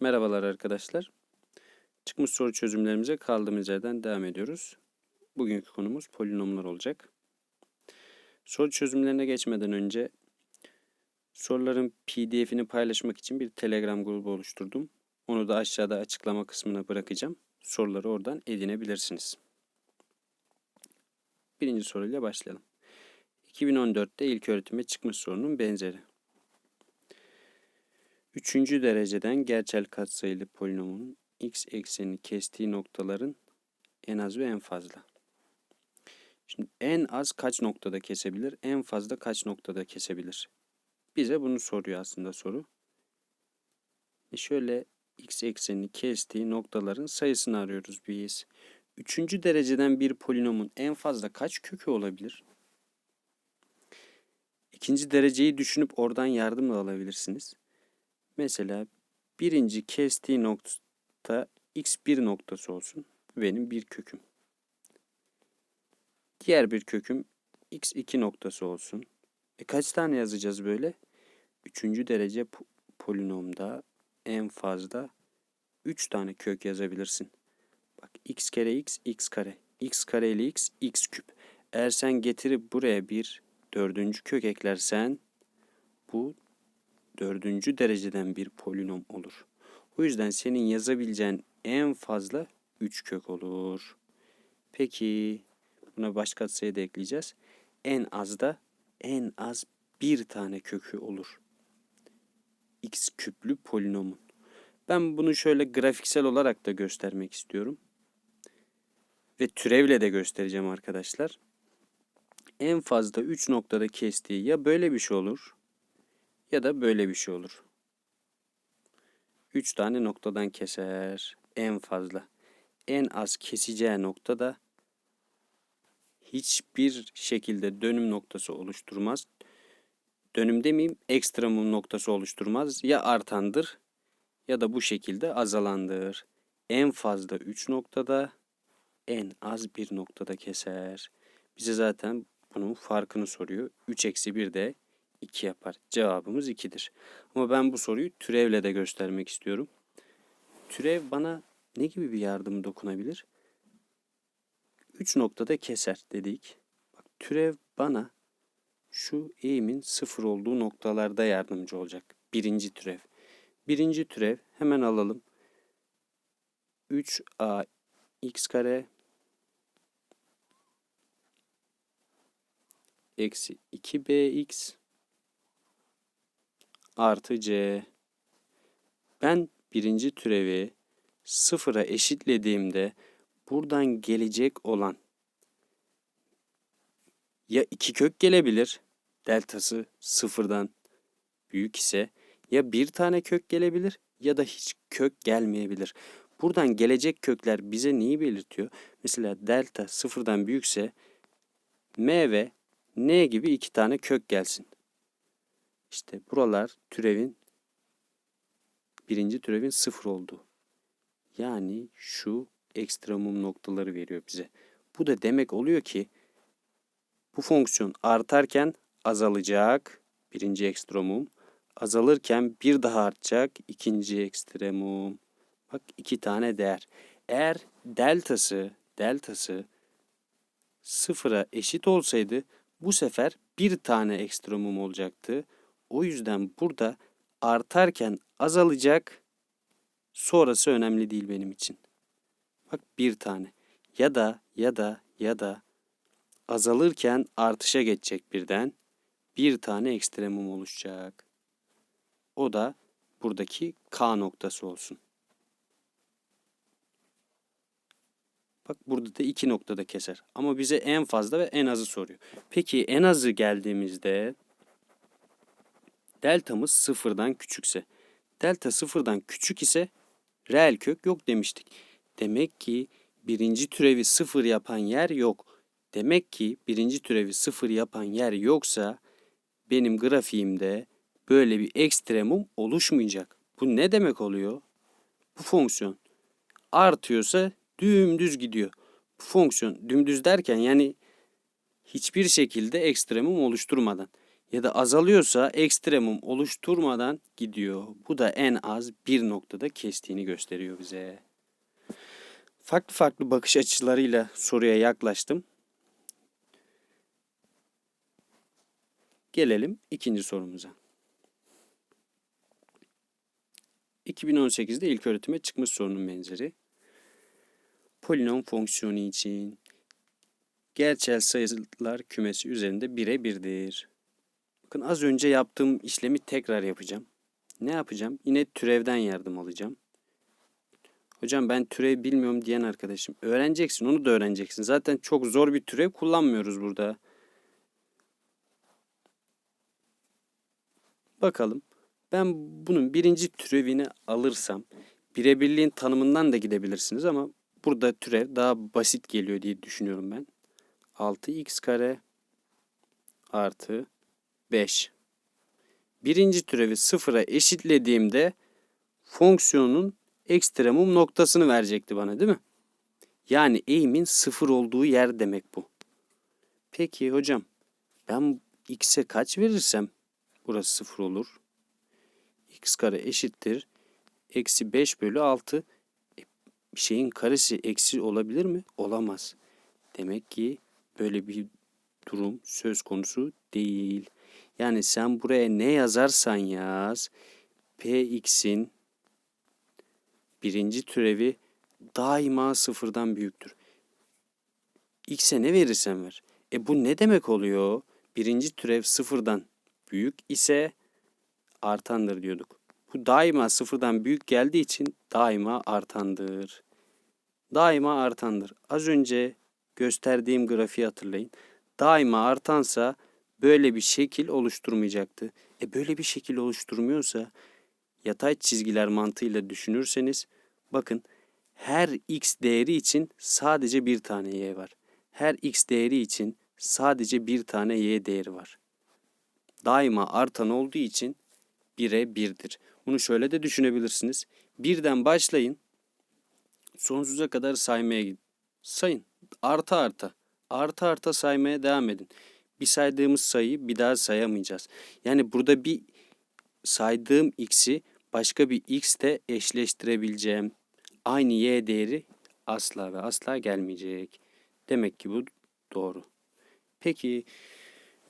Merhabalar arkadaşlar. Çıkmış soru çözümlerimize kaldığımız yerden devam ediyoruz. Bugünkü konumuz polinomlar olacak. Soru çözümlerine geçmeden önce soruların pdf'ini paylaşmak için bir telegram grubu oluşturdum. Onu da aşağıda açıklama kısmına bırakacağım. Soruları oradan edinebilirsiniz. Birinci soruyla başlayalım. 2014'te ilk öğretime çıkmış sorunun benzeri. Üçüncü dereceden gerçel katsayılı polinomun x eksenini kestiği noktaların en az ve en fazla. Şimdi en az kaç noktada kesebilir, en fazla kaç noktada kesebilir? Bize bunu soruyor aslında soru. E şöyle x eksenini kestiği noktaların sayısını arıyoruz biz. Üçüncü dereceden bir polinomun en fazla kaç kökü olabilir? İkinci dereceyi düşünüp oradan yardım da alabilirsiniz. Mesela birinci kestiği nokta x1 noktası olsun. Benim bir köküm. Diğer bir köküm x2 noktası olsun. E kaç tane yazacağız böyle? Üçüncü derece po- polinomda en fazla 3 tane kök yazabilirsin. Bak x kere x, x kare. x kare ile x, x küp. Eğer sen getirip buraya bir dördüncü kök eklersen bu dördüncü dereceden bir polinom olur. O yüzden senin yazabileceğin en fazla 3 kök olur. Peki buna başka sayı da ekleyeceğiz. En az da en az bir tane kökü olur. x küplü polinomun. Ben bunu şöyle grafiksel olarak da göstermek istiyorum. Ve türevle de göstereceğim arkadaşlar. En fazla 3 noktada kestiği ya böyle bir şey olur ya da böyle bir şey olur. 3 tane noktadan keser en fazla. En az keseceği noktada hiçbir şekilde dönüm noktası oluşturmaz. Dönüm demeyeyim ekstremum noktası oluşturmaz. Ya artandır ya da bu şekilde azalandır. En fazla 3 noktada en az bir noktada keser. Bize zaten bunun farkını soruyor. 3 eksi 1 de 2 yapar. Cevabımız 2'dir. Ama ben bu soruyu türevle de göstermek istiyorum. Türev bana ne gibi bir yardım dokunabilir? 3 noktada keser dedik. Bak türev bana şu eğimin sıfır olduğu noktalarda yardımcı olacak. Birinci türev. Birinci türev hemen alalım. 3a x kare eksi 2bx artı c. Ben birinci türevi sıfıra eşitlediğimde buradan gelecek olan ya iki kök gelebilir deltası sıfırdan büyük ise ya bir tane kök gelebilir ya da hiç kök gelmeyebilir. Buradan gelecek kökler bize neyi belirtiyor? Mesela delta sıfırdan büyükse m ve n gibi iki tane kök gelsin. İşte buralar türevin birinci türevin sıfır olduğu. Yani şu ekstremum noktaları veriyor bize. Bu da demek oluyor ki bu fonksiyon artarken azalacak birinci ekstremum. Azalırken bir daha artacak ikinci ekstremum. Bak iki tane değer. Eğer deltası deltası sıfıra eşit olsaydı bu sefer bir tane ekstremum olacaktı. O yüzden burada artarken azalacak. Sonrası önemli değil benim için. Bak bir tane. Ya da ya da ya da azalırken artışa geçecek birden. Bir tane ekstremum oluşacak. O da buradaki K noktası olsun. Bak burada da iki noktada keser. Ama bize en fazla ve en azı soruyor. Peki en azı geldiğimizde deltamız sıfırdan küçükse. Delta sıfırdan küçük ise reel kök yok demiştik. Demek ki birinci türevi sıfır yapan yer yok. Demek ki birinci türevi sıfır yapan yer yoksa benim grafiğimde böyle bir ekstremum oluşmayacak. Bu ne demek oluyor? Bu fonksiyon artıyorsa dümdüz gidiyor. Bu fonksiyon dümdüz derken yani hiçbir şekilde ekstremum oluşturmadan. Ya da azalıyorsa ekstremum oluşturmadan gidiyor. Bu da en az bir noktada kestiğini gösteriyor bize. Farklı farklı bakış açılarıyla soruya yaklaştım. Gelelim ikinci sorumuza. 2018'de ilk öğretime çıkmış sorunun benzeri. Polinom fonksiyonu için gerçel sayılar kümesi üzerinde birebirdir. Bakın az önce yaptığım işlemi tekrar yapacağım. Ne yapacağım? Yine türevden yardım alacağım. Hocam ben türev bilmiyorum diyen arkadaşım. Öğreneceksin, onu da öğreneceksin. Zaten çok zor bir türev kullanmıyoruz burada. Bakalım. Ben bunun birinci türevini alırsam birebirliğin tanımından da gidebilirsiniz ama burada türev daha basit geliyor diye düşünüyorum ben. 6x kare artı 5. Birinci türevi sıfıra eşitlediğimde fonksiyonun ekstremum noktasını verecekti bana değil mi? Yani eğimin sıfır olduğu yer demek bu. Peki hocam ben x'e kaç verirsem burası sıfır olur. x kare eşittir. Eksi 5 bölü 6. E, şeyin karesi eksi olabilir mi? Olamaz. Demek ki böyle bir durum söz konusu değil. Yani sen buraya ne yazarsan yaz px'in birinci türevi daima sıfırdan büyüktür. x'e ne verirsen ver. E bu ne demek oluyor? Birinci türev sıfırdan büyük ise artandır diyorduk. Bu daima sıfırdan büyük geldiği için daima artandır. Daima artandır. Az önce gösterdiğim grafiği hatırlayın. Daima artansa böyle bir şekil oluşturmayacaktı. E böyle bir şekil oluşturmuyorsa yatay çizgiler mantığıyla düşünürseniz bakın her x değeri için sadece bir tane y var. Her x değeri için sadece bir tane y değeri var. Daima artan olduğu için 1'e 1'dir. Bunu şöyle de düşünebilirsiniz. Birden başlayın. Sonsuza kadar saymaya gidin. Sayın. Arta arta. Arta arta saymaya devam edin. Bir saydığımız sayıyı bir daha sayamayacağız. Yani burada bir saydığım x'i başka bir x ile eşleştirebileceğim aynı y değeri asla ve asla gelmeyecek. Demek ki bu doğru. Peki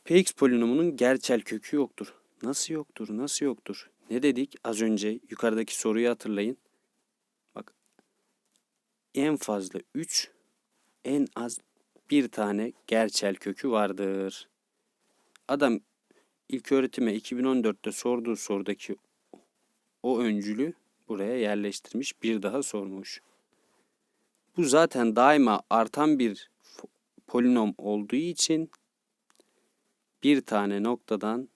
px polinomunun gerçel kökü yoktur. Nasıl yoktur? Nasıl yoktur? Ne dedik? Az önce yukarıdaki soruyu hatırlayın. Bak en fazla 3 en az bir tane gerçel kökü vardır. Adam ilk öğretime 2014'te sorduğu sorudaki o öncülü buraya yerleştirmiş, bir daha sormuş. Bu zaten daima artan bir polinom olduğu için bir tane noktadan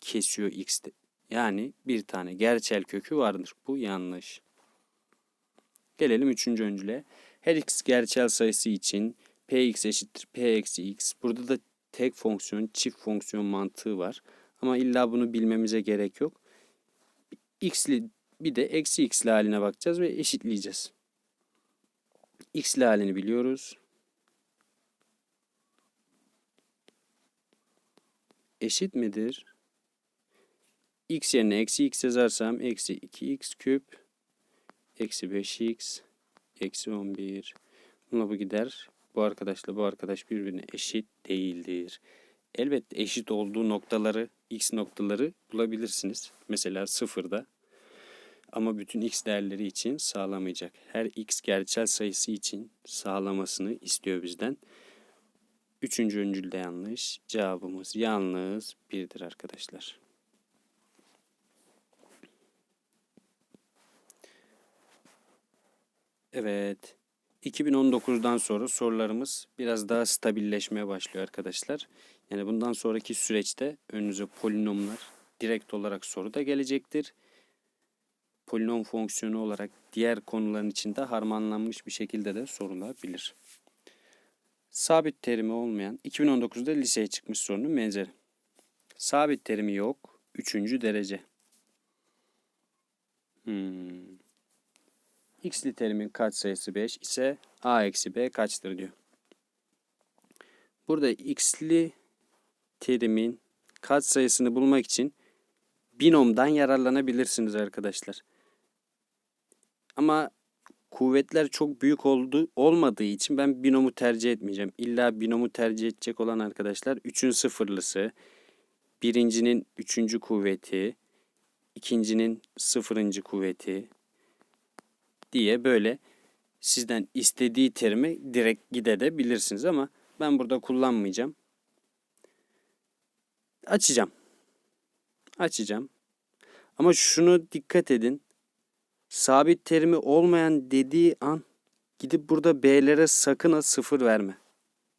kesiyor x'te. Yani bir tane gerçel kökü vardır. Bu yanlış. Gelelim üçüncü öncüle. Her x gerçel sayısı için px eşittir p eksi x. Burada da tek fonksiyon, çift fonksiyon mantığı var. Ama illa bunu bilmemize gerek yok. x'li bir de eksi x'li haline bakacağız ve eşitleyeceğiz. x'li halini biliyoruz. Eşit midir? x yerine eksi x yazarsam eksi 2x küp eksi 5x eksi 11. Bununla bu gider. Bu arkadaşla bu arkadaş birbirine eşit değildir. Elbette eşit olduğu noktaları, x noktaları bulabilirsiniz. Mesela sıfırda. Ama bütün x değerleri için sağlamayacak. Her x gerçel sayısı için sağlamasını istiyor bizden. Üçüncü öncül de yanlış. Cevabımız yalnız birdir arkadaşlar. Evet. 2019'dan sonra sorularımız biraz daha stabilleşmeye başlıyor arkadaşlar. Yani bundan sonraki süreçte önünüze polinomlar direkt olarak soru da gelecektir. Polinom fonksiyonu olarak diğer konuların içinde harmanlanmış bir şekilde de sorulabilir. Sabit terimi olmayan 2019'da liseye çıkmış sorunun benzeri. Sabit terimi yok. Üçüncü derece. Hmm. X'li terimin katsayısı 5 ise A eksi B kaçtır diyor. Burada X'li terimin katsayısını bulmak için binomdan yararlanabilirsiniz arkadaşlar. Ama kuvvetler çok büyük oldu, olmadığı için ben binomu tercih etmeyeceğim. İlla binomu tercih edecek olan arkadaşlar 3'ün sıfırlısı, birincinin üçüncü kuvveti, ikincinin sıfırıncı kuvveti diye böyle sizden istediği terimi direkt gidebilirsiniz ama ben burada kullanmayacağım. Açacağım. Açacağım. Ama şunu dikkat edin. Sabit terimi olmayan dediği an gidip burada B'lere sakın ha sıfır verme.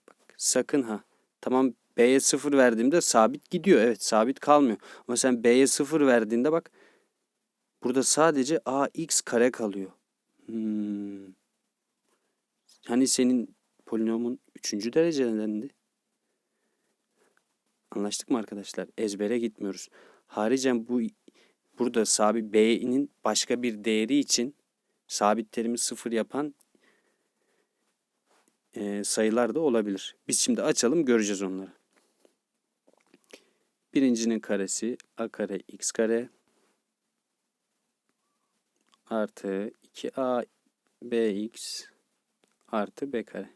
Bak, sakın ha. Tamam B'ye sıfır verdiğimde sabit gidiyor. Evet sabit kalmıyor. Ama sen B'ye sıfır verdiğinde bak burada sadece AX kare kalıyor. Hmm. Hani senin polinomun üçüncü derecedendi. Anlaştık mı arkadaşlar? Ezbere gitmiyoruz. Haricen bu burada sabit b'nin başka bir değeri için sabit terimi sıfır yapan e, sayılar da olabilir. Biz şimdi açalım göreceğiz onları. Birincinin karesi a kare x kare artı 2a bx artı b kare.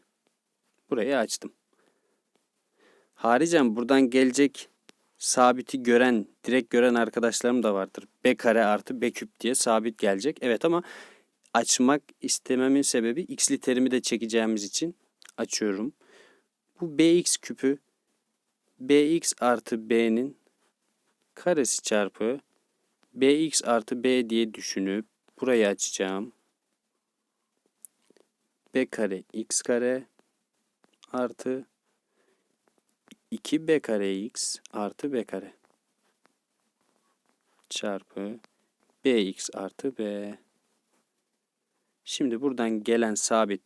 Burayı açtım. Haricen buradan gelecek sabiti gören, direkt gören arkadaşlarım da vardır. B kare artı B küp diye sabit gelecek. Evet ama açmak istememin sebebi x'li terimi de çekeceğimiz için açıyorum. Bu bx küpü bx artı b'nin karesi çarpı bx artı b diye düşünüp burayı açacağım. b kare x kare artı 2b kare x artı b kare çarpı bx artı b. Şimdi buradan gelen sabit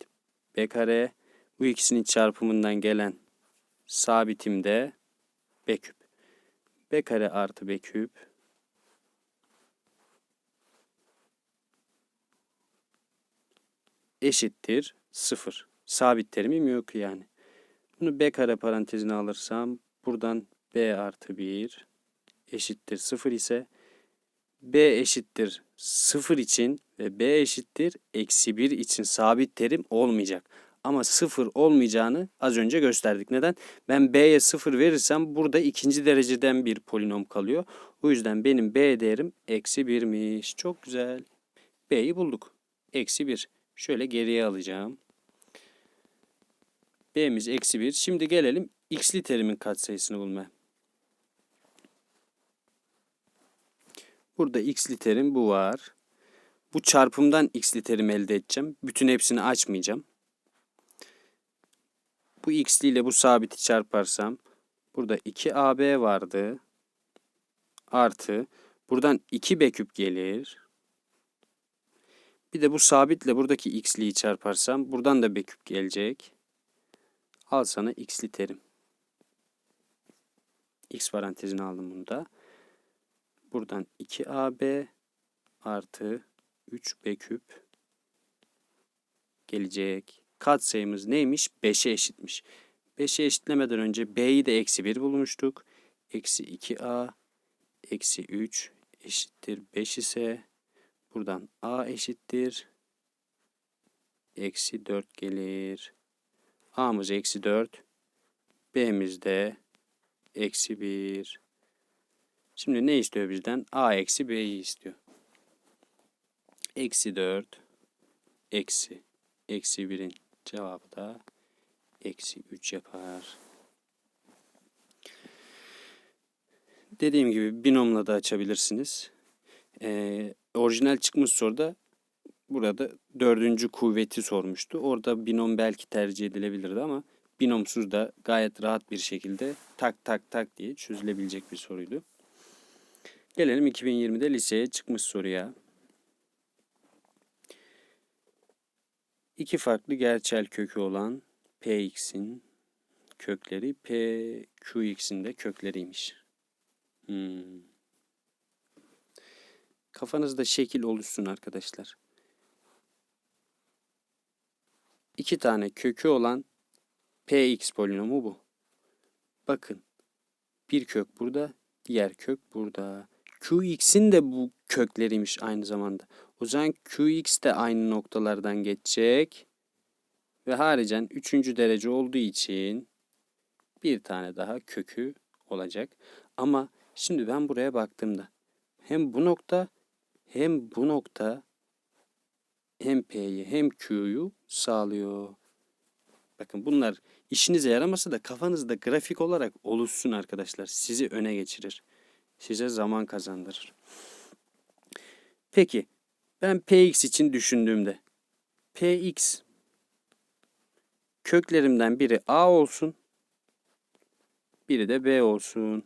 b kare bu ikisinin çarpımından gelen sabitim de b küp. b kare artı b küp eşittir 0. Sabit terimim yok yani. Bunu b kare parantezine alırsam buradan b artı 1 eşittir 0 ise b eşittir 0 için ve b eşittir eksi 1 için sabit terim olmayacak. Ama 0 olmayacağını az önce gösterdik. Neden? Ben b'ye 0 verirsem burada ikinci dereceden bir polinom kalıyor. O yüzden benim b değerim eksi 1'miş. Çok güzel. b'yi bulduk. Eksi 1. Şöyle geriye alacağım b'miz eksi 1. Şimdi gelelim x'li terimin katsayısını bulmaya. Burada x'li terim bu var. Bu çarpımdan x'li terim elde edeceğim. Bütün hepsini açmayacağım. Bu x'li ile bu sabiti çarparsam burada 2ab vardı. Artı buradan 2b küp gelir. Bir de bu sabitle buradaki x'liyi çarparsam buradan da b küp gelecek. Al sana x'li terim. X parantezine aldım bunu da. Buradan 2AB artı 3B küp gelecek. Katsayımız neymiş? 5'e eşitmiş. 5'e eşitlemeden önce B'yi de eksi 1 bulmuştuk. Eksi 2A eksi 3 eşittir 5 ise buradan A eşittir eksi 4 gelir. A'mız eksi 4. B'miz de eksi 1. Şimdi ne istiyor bizden? A eksi B'yi istiyor. Eksi 4. Eksi. Eksi 1'in cevabı da eksi 3 yapar. Dediğim gibi binomla da açabilirsiniz. Ee, orijinal çıkmış soruda burada dördüncü kuvveti sormuştu. Orada binom belki tercih edilebilirdi ama binomsuz da gayet rahat bir şekilde tak tak tak diye çözülebilecek bir soruydu. Gelelim 2020'de liseye çıkmış soruya. İki farklı gerçel kökü olan px'in kökleri pqx'in de kökleriymiş. Hmm. Kafanızda şekil oluşsun arkadaşlar. iki tane kökü olan px polinomu bu. Bakın Bir kök burada, diğer kök burada. Qx'in de bu kökleriymiş aynı zamanda. O zaman Qx de aynı noktalardan geçecek. Ve haricen 3. derece olduğu için bir tane daha kökü olacak. Ama şimdi ben buraya baktığımda hem bu nokta hem bu nokta hem P'yi hem Q'yu sağlıyor. Bakın bunlar işinize yaramasa da kafanızda grafik olarak oluşsun arkadaşlar. Sizi öne geçirir. Size zaman kazandırır. Peki ben Px için düşündüğümde Px köklerimden biri A olsun. Biri de B olsun.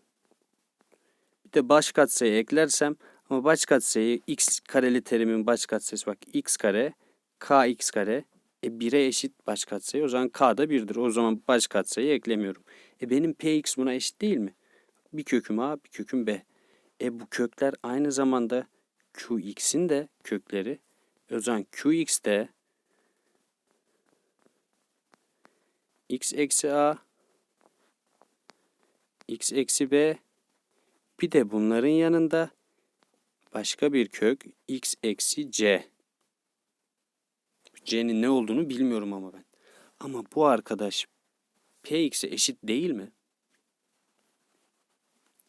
Bir de baş katsayı eklersem ama baş katsayı x kareli terimin baş katsayısı bak x kare kx kare e 1'e eşit baş katsayı. O zaman k da 1'dir. O zaman baş katsayı eklemiyorum. E benim px buna eşit değil mi? Bir köküm a, bir köküm b. E bu kökler aynı zamanda qx'in de kökleri. O zaman qx de x eksi a x eksi b bir de bunların yanında başka bir kök x eksi c. c'nin ne olduğunu bilmiyorum ama ben. Ama bu arkadaş px'e eşit değil mi?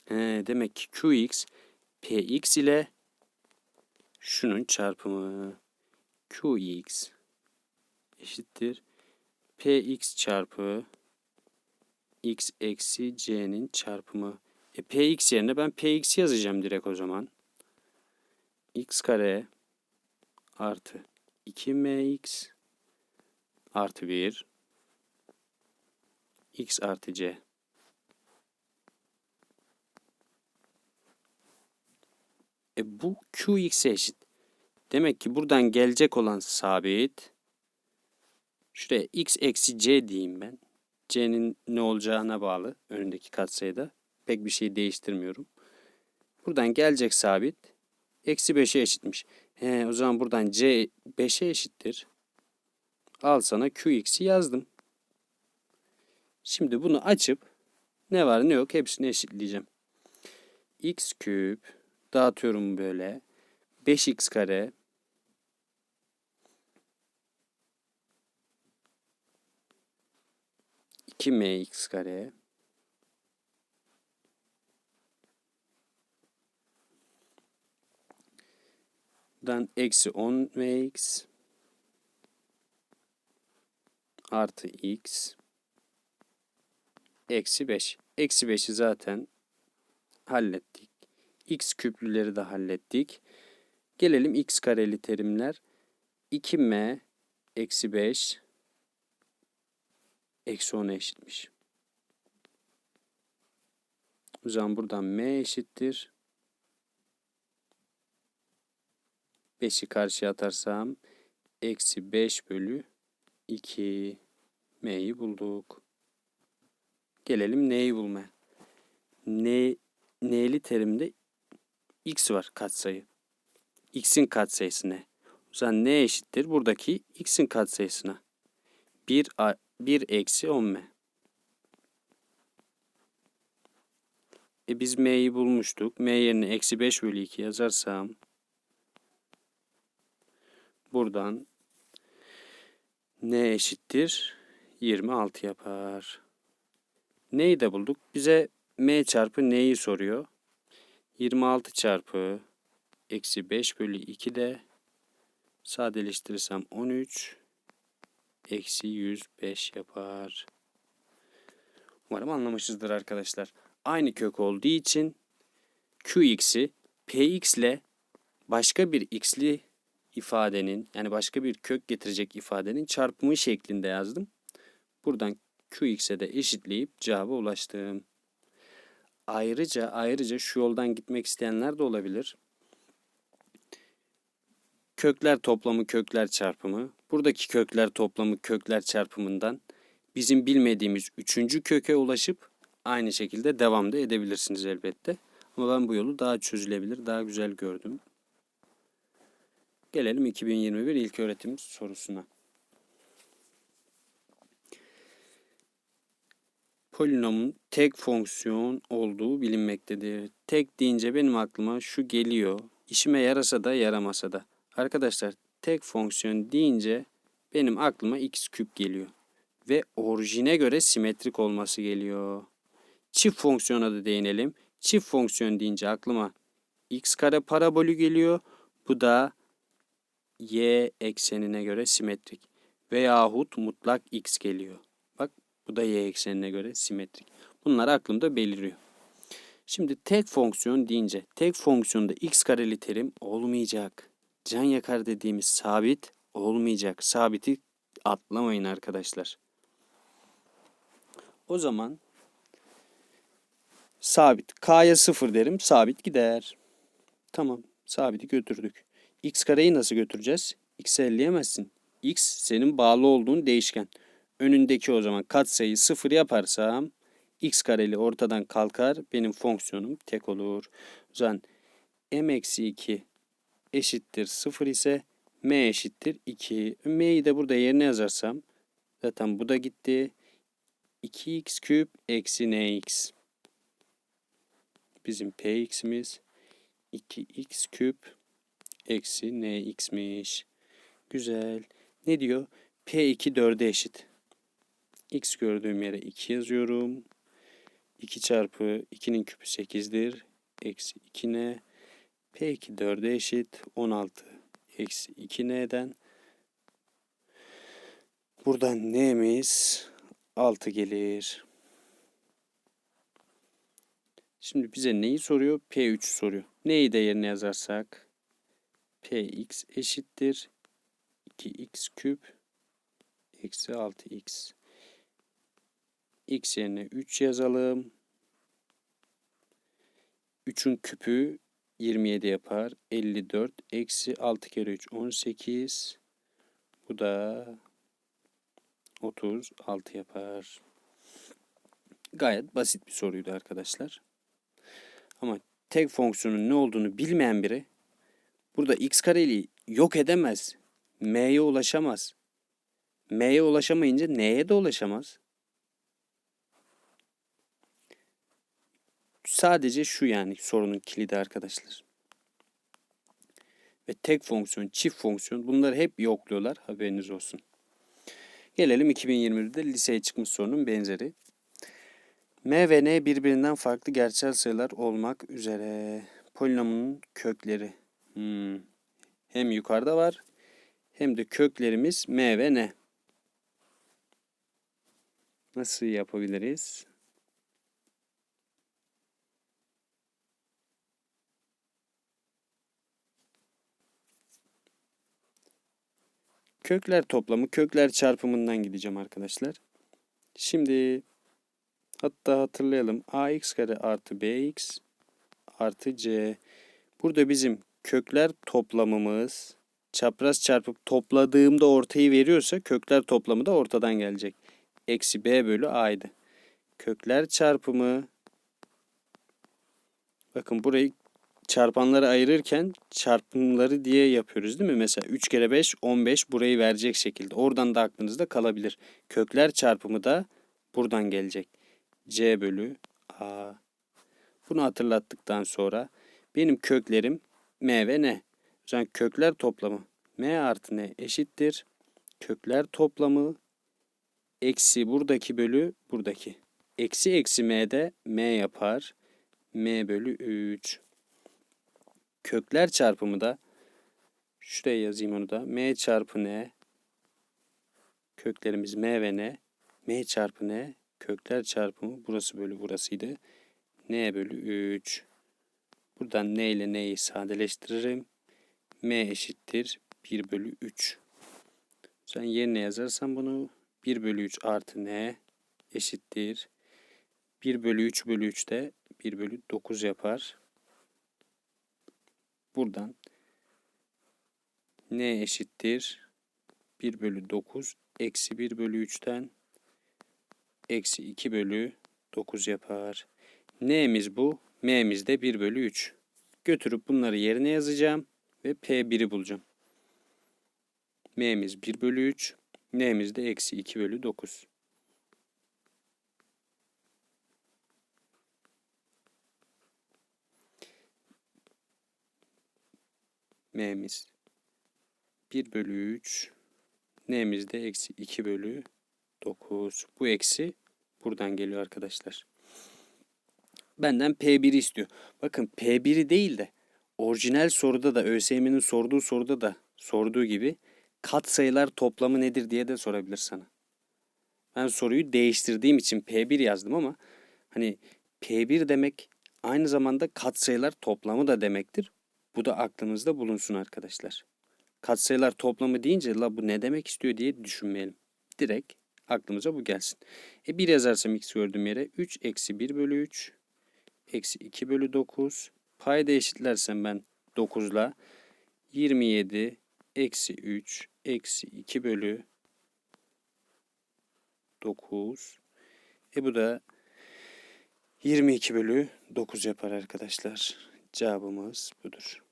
He, demek ki qx px ile şunun çarpımı qx eşittir px çarpı x eksi c'nin çarpımı. E, px yerine ben px yazacağım direkt o zaman. X kare artı 2mx artı 1 x artı c. E bu qx'e eşit. Demek ki buradan gelecek olan sabit şuraya x eksi c diyeyim ben c'nin ne olacağına bağlı önündeki katsayıda. Pek bir şey değiştirmiyorum. Buradan gelecek sabit eksi 5'e eşitmiş. He, o zaman buradan c 5'e eşittir. Al sana qx'i yazdım. Şimdi bunu açıp ne var ne yok hepsini eşitleyeceğim. x küp dağıtıyorum böyle. 5x kare 2mx kare Buradan eksi 10mx artı x eksi 5. Eksi 5'i zaten hallettik. x küplüleri de hallettik. Gelelim x kareli terimler. 2m eksi 5 eksi 10'a eşitmiş. O zaman buradan m eşittir. 5'i karşıya atarsam eksi 5 bölü 2 m'yi bulduk. Gelelim n'yi bulmaya. N, n'li terimde x var katsayı. x'in katsayısı ne? O zaman n eşittir buradaki x'in katsayısına. 1 1 eksi 10 m. E biz m'yi bulmuştuk. m yerine eksi 5 bölü 2 yazarsam buradan n eşittir 26 yapar. Neyi de bulduk? Bize m çarpı n'yi soruyor. 26 çarpı eksi 5 bölü 2 de sadeleştirirsem 13 eksi 105 yapar. Umarım anlamışızdır arkadaşlar. Aynı kök olduğu için qx'i px ile başka bir x'li ifadenin yani başka bir kök getirecek ifadenin çarpımı şeklinde yazdım. Buradan qx'e de eşitleyip cevaba ulaştım. Ayrıca ayrıca şu yoldan gitmek isteyenler de olabilir. Kökler toplamı kökler çarpımı. Buradaki kökler toplamı kökler çarpımından bizim bilmediğimiz üçüncü köke ulaşıp aynı şekilde devam da edebilirsiniz elbette. Ama ben bu yolu daha çözülebilir, daha güzel gördüm. Gelelim 2021 ilk öğretim sorusuna. polinomun tek fonksiyon olduğu bilinmektedir. Tek deyince benim aklıma şu geliyor. İşime yarasa da yaramasa da. Arkadaşlar tek fonksiyon deyince benim aklıma x küp geliyor. Ve orijine göre simetrik olması geliyor. Çift fonksiyona da değinelim. Çift fonksiyon deyince aklıma x kare parabolü geliyor. Bu da y eksenine göre simetrik. Veyahut mutlak x geliyor. Bak bu da y eksenine göre simetrik. Bunlar aklımda beliriyor. Şimdi tek fonksiyon deyince tek fonksiyonda x kareli terim olmayacak. Can yakar dediğimiz sabit olmayacak. Sabiti atlamayın arkadaşlar. O zaman sabit k'ya 0 derim sabit gider. Tamam sabiti götürdük. X kareyi nasıl götüreceğiz? x'i elleyemezsin. x senin bağlı olduğun değişken. Önündeki o zaman katsayıyı 0 yaparsam x kareli ortadan kalkar. Benim fonksiyonum tek olur. O zaman m-2 eşittir 0 ise m eşittir 2. m'yi de burada yerine yazarsam zaten bu da gitti. 2x küp eksi nx. Bizim px'imiz 2x küp eksi nx'miş. Güzel. Ne diyor? P2 4'e eşit. X gördüğüm yere 2 yazıyorum. 2 çarpı 2'nin küpü 8'dir. Eksi 2n. P2 4'e eşit. 16 eksi 2n'den. Buradan n'miz 6 gelir. Şimdi bize neyi soruyor? P3 soruyor. Neyi de yerine yazarsak Px eşittir 2x küp eksi 6x. x yerine 3 yazalım. 3'ün küpü 27 yapar. 54 eksi 6 kere 3 18. Bu da 36 yapar. Gayet basit bir soruydu arkadaşlar. Ama tek fonksiyonun ne olduğunu bilmeyen biri burada x kareli yok edemez. M'ye ulaşamaz. M'ye ulaşamayınca N'ye de ulaşamaz. Sadece şu yani sorunun kilidi arkadaşlar. Ve tek fonksiyon, çift fonksiyon bunları hep yokluyorlar. Haberiniz olsun. Gelelim 2021'de liseye çıkmış sorunun benzeri. M ve N birbirinden farklı gerçel sayılar olmak üzere. Polinomun kökleri. Hmm. Hem yukarıda var hem de köklerimiz M ve N. Nasıl yapabiliriz? Kökler toplamı, kökler çarpımından gideceğim arkadaşlar. Şimdi hatta hatırlayalım. ax kare artı bx artı c. Burada bizim kökler toplamımız çapraz çarpıp topladığımda ortayı veriyorsa kökler toplamı da ortadan gelecek. Eksi b bölü a'ydı. Kökler çarpımı bakın burayı çarpanları ayırırken çarpımları diye yapıyoruz değil mi? Mesela 3 kere 5 15 burayı verecek şekilde. Oradan da aklınızda kalabilir. Kökler çarpımı da buradan gelecek. C bölü A. Bunu hatırlattıktan sonra benim köklerim M ve N. Zaman kökler toplamı M artı N eşittir. Kökler toplamı eksi buradaki bölü buradaki. Eksi eksi M'de M yapar. M bölü 3 kökler çarpımı da şuraya yazayım onu da. M çarpı N köklerimiz M ve N. M çarpı N kökler çarpımı burası bölü burasıydı. N bölü 3. Buradan N ile N'yi sadeleştiririm. M eşittir 1 bölü 3. Sen yerine yazarsam bunu 1 bölü 3 artı N eşittir. 1 bölü 3 bölü 3 de 1 bölü 9 yapar buradan n eşittir 1 bölü 9 eksi 1 bölü 3'ten eksi 2 bölü 9 yapar. N'miz bu. M'miz de 1 bölü 3. Götürüp bunları yerine yazacağım ve P1'i bulacağım. M'miz 1 bölü 3, N'miz de eksi 2 bölü 9. M'miz 1 bölü 3, N'miz de eksi 2 bölü 9. Bu eksi buradan geliyor arkadaşlar. Benden P1'i istiyor. Bakın P1'i değil de orijinal soruda da ÖSYM'nin sorduğu soruda da sorduğu gibi katsayılar toplamı nedir diye de sorabilir sana. Ben soruyu değiştirdiğim için P1 yazdım ama hani P1 demek aynı zamanda katsayılar toplamı da demektir. Bu da aklınızda bulunsun arkadaşlar. Katsayılar toplamı deyince la bu ne demek istiyor diye düşünmeyelim. Direkt aklımıza bu gelsin. E 1 yazarsam x gördüğüm yere 3 eksi 1 bölü 3 eksi 2 bölü 9. Payda eşitlersem ben 9'la 27 eksi 3 eksi 2 bölü 9. E bu da 22 bölü 9 yapar arkadaşlar. Cevabımız budur.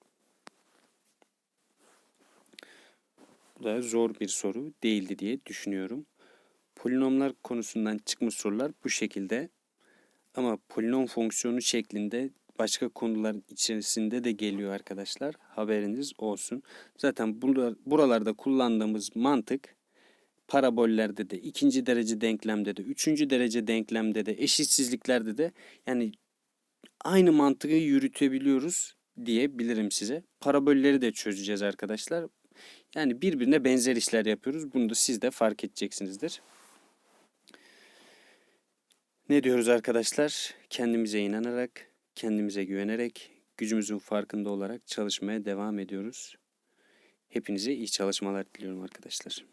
Bu da zor bir soru değildi diye düşünüyorum. Polinomlar konusundan çıkmış sorular bu şekilde. Ama polinom fonksiyonu şeklinde başka konuların içerisinde de geliyor arkadaşlar. Haberiniz olsun. Zaten buralarda kullandığımız mantık parabollerde de, ikinci derece denklemde de, üçüncü derece denklemde de, eşitsizliklerde de yani aynı mantığı yürütebiliyoruz diyebilirim size. Parabolleri de çözeceğiz arkadaşlar. Yani birbirine benzer işler yapıyoruz. Bunu da siz de fark edeceksinizdir. Ne diyoruz arkadaşlar? Kendimize inanarak, kendimize güvenerek, gücümüzün farkında olarak çalışmaya devam ediyoruz. Hepinize iyi çalışmalar diliyorum arkadaşlar.